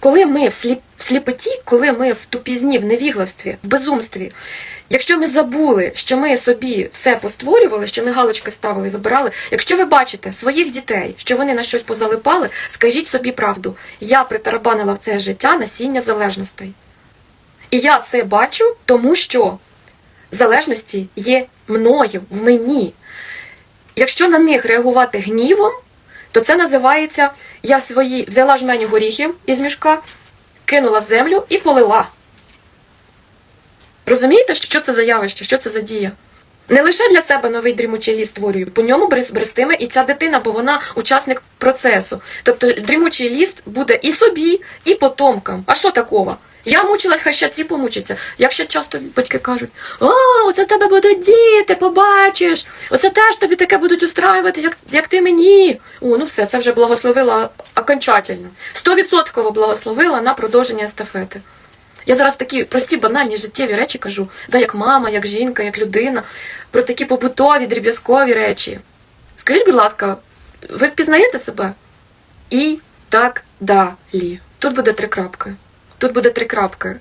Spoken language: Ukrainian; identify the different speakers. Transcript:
Speaker 1: Коли ми в, сліп, в сліпоті, коли ми в тупізні, в невігластві, в безумстві, якщо ми забули, що ми собі все постворювали, що ми галочки ставили і вибирали, якщо ви бачите своїх дітей, що вони на щось позалипали, скажіть собі правду. Я притарабанила в це життя насіння залежностей. І я це бачу, тому що залежності є мною, в мені. Якщо на них реагувати гнівом, то це називається я свої взяла жменю горіхів із мішка, кинула в землю і полила. Розумієте, що це за явище, що це за дія? Не лише для себе новий дрімучий ліс створюю, по ньому брестиме і ця дитина, бо вона учасник процесу. Тобто дрімучий ліст буде і собі, і потомкам. А що такого? Я мучилась, хай ще ці помучаться. Як ще часто батьки кажуть: о, оце тебе будуть діти, побачиш, оце теж тобі таке будуть устраювати, як, як ти мені. О, ну все, це вже благословила окончательно. Стовідсотково благословила на продовження естафети. Я зараз такі прості банальні життєві речі кажу, да, як мама, як жінка, як людина, про такі побутові, дріб'язкові речі. Скажіть, будь ласка, ви впізнаєте себе? І так далі. Тут буде три крапки. Тут буде три крапки.